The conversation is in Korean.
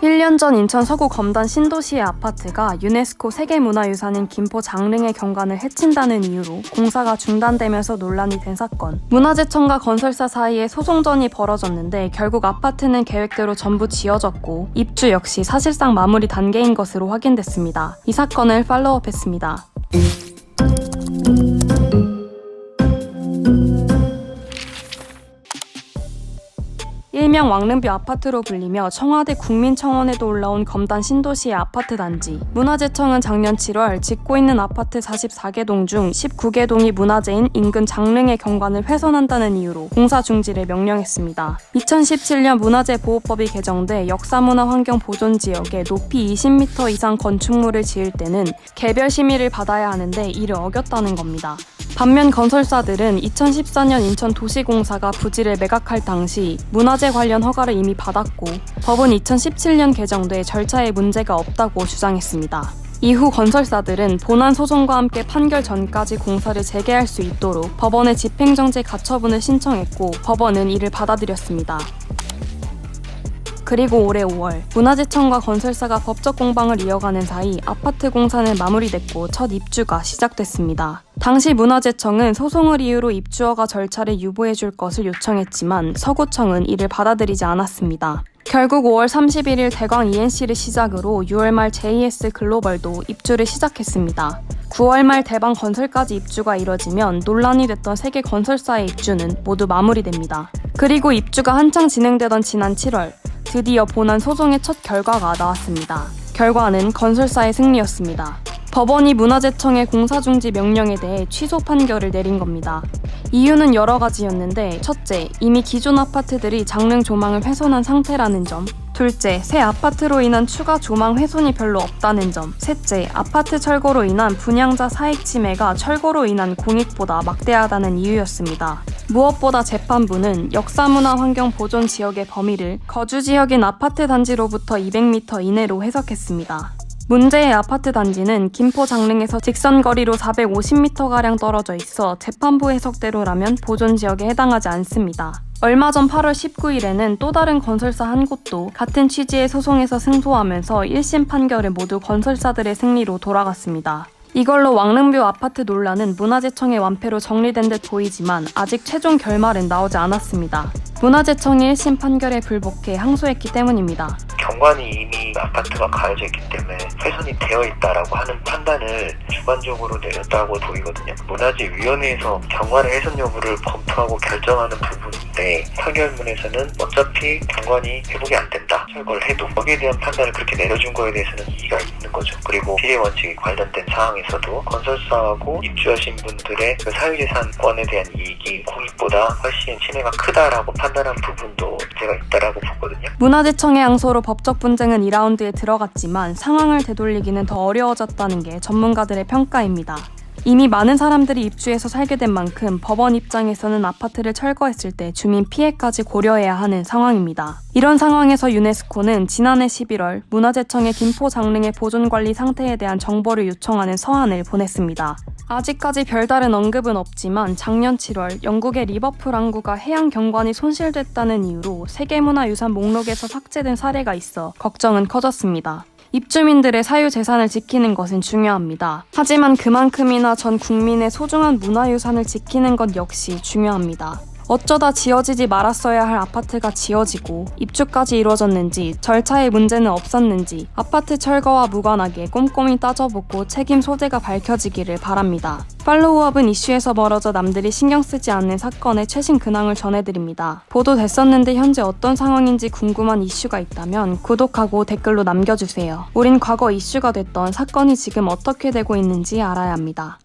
1년 전 인천 서구 검단 신도시의 아파트가 유네스코 세계문화유산인 김포 장릉의 경관을 해친다는 이유로 공사가 중단되면서 논란이 된 사건. 문화재청과 건설사 사이에 소송전이 벌어졌는데 결국 아파트는 계획대로 전부 지어졌고 입주 역시 사실상 마무리 단계인 것으로 확인됐습니다. 이 사건을 팔로우업했습니다. 일명 왕릉뷰 아파트로 불리며 청와대 국민청원에도 올라온 검단 신도시의 아파트 단지. 문화재청은 작년 7월 짓고 있는 아파트 44개 동 중 19개 동이 문화재인 인근 장릉의 경관을 훼손한다는 이유로 공사 중지를 명령했습니다. 2017년 문화재 보호법이 개정돼 역사문화 환경 보존 지역에 높이 20m 이상 건축물을 지을 때는 개별 심의를 받아야 하는데 이를 어겼다는 겁니다. 반면 건설사들은 2014년 인천 도시공사가 부지를 매각할 당시 문화재 관련 허가를 이미 받았고 법은 2017년 개정돼 절차에 문제가 없다고 주장했습니다. 이후 건설사들은 본안 소송과 함께 판결 전까지 공사를 재개할 수 있도록 법원에 집행정지 가처분을 신청했고 법원은 이를 받아들였습니다. 그리고 올해 5월 문화재청과 건설사가 법적 공방을 이어가는 사이 아파트 공사는 마무리됐고 첫 입주가 시작됐습니다. 당시 문화재청은 소송을 이유로 입주허가 절차를 유보해 줄 것을 요청했지만 서구청은 이를 받아들이지 않았습니다. 결국 5월 31일 대광 ENC를 시작으로 6월 말 JS 글로벌도 입주를 시작했습니다. 9월 말 대방 건설까지 입주가 이뤄지면 논란이 됐던 세계 건설사의 입주는 모두 마무리됩니다. 그리고 입주가 한창 진행되던 지난 7월 드디어 본안 소송의 첫 결과가 나왔습니다. 결과는 건설사의 승리였습니다. 법원이 문화재청의 공사 중지 명령에 대해 취소 판결을 내린 겁니다. 이유는 여러 가지였는데, 첫째, 이미 기존 아파트들이 장릉 조망을 훼손한 상태라는 점. 둘째, 새 아파트로 인한 추가 조망 훼손이 별로 없다는 점. 셋째, 아파트 철거로 인한 분양자 사익 침해가 철거로 인한 공익보다 막대하다는 이유였습니다. 무엇보다 재판부는 역사문화환경보존 지역의 범위를 거주 지역인 아파트 단지로부터 200m 이내로 해석했습니다. 문제의 아파트 단지는 김포 장릉에서 직선 거리로 450m가량 떨어져 있어 재판부 해석대로라면 보존 지역에 해당하지 않습니다. 얼마 전 8월 19일에는 또 다른 건설사 한 곳도 같은 취지의 소송에서 승소하면서 1심 판결은 모두 건설사들의 승리로 돌아갔습니다. 이걸로 왕릉뷰 아파트 논란은 문화재청의 완패로 정리된 듯 보이지만 아직 최종 결말은 나오지 않았습니다. 문화재청이 1심 판결에 불복해 항소했기 때문입니다. 경관이 이미 아파트가 가해져 있기 때문에 훼손이 되어 있다라고 하는 판단을 주관적으로 내렸다고 보이거든요. 문화재위원회에서 경관의 훼손 여부를 검토하고 결정하는 부분인데 판결문에서는 어차피 경관이 회복이 안 된다. 철거를 해도 거기에 대한 판단을 그렇게 내려준 거에 대해서는 이의가 있는 거죠. 그리고 비례 원칙이 관련된 상황에서도 건설사하고 입주하신 분들의 그 사유재산권에 대한 이익이 공익보다 훨씬 침해가 크다라고 판단한 부분도 문제가 있다라고 보거든요. 문화재청의 항소로 법적 분쟁은 2라운드에 들어갔지만 상황을 되돌리기는 더 어려워졌다는 게 전문가들의 평가입니다. 이미 많은 사람들이 입주해서 살게 된 만큼 법원 입장에서는 아파트를 철거했을 때 주민 피해까지 고려해야 하는 상황입니다. 이런 상황에서 유네스코는 지난해 11월 문화재청에 김포 장릉의 보존 관리 상태에 대한 정보를 요청하는 서한을 보냈습니다. 아직까지 별다른 언급은 없지만 작년 7월 영국의 리버풀 항구가 해양 경관이 손실됐다는 이유로 세계문화유산 목록에서 삭제된 사례가 있어 걱정은 커졌습니다. 입주민들의 사유 재산을 지키는 것은 중요합니다. 하지만 그만큼이나 전 국민의 소중한 문화유산을 지키는 것 역시 중요합니다. 어쩌다 지어지지 말았어야 할 아파트가 지어지고 입주까지 이루어졌는지 절차에 문제는 없었는지 아파트 철거와 무관하게 꼼꼼히 따져보고 책임 소재가 밝혀지기를 바랍니다. 팔로우업은 이슈에서 멀어져 남들이 신경 쓰지 않는 사건의 최신 근황을 전해드립니다. 보도됐었는데 현재 어떤 상황인지 궁금한 이슈가 있다면 구독하고 댓글로 남겨주세요. 우린 과거 이슈가 됐던 사건이 지금 어떻게 되고 있는지 알아야 합니다.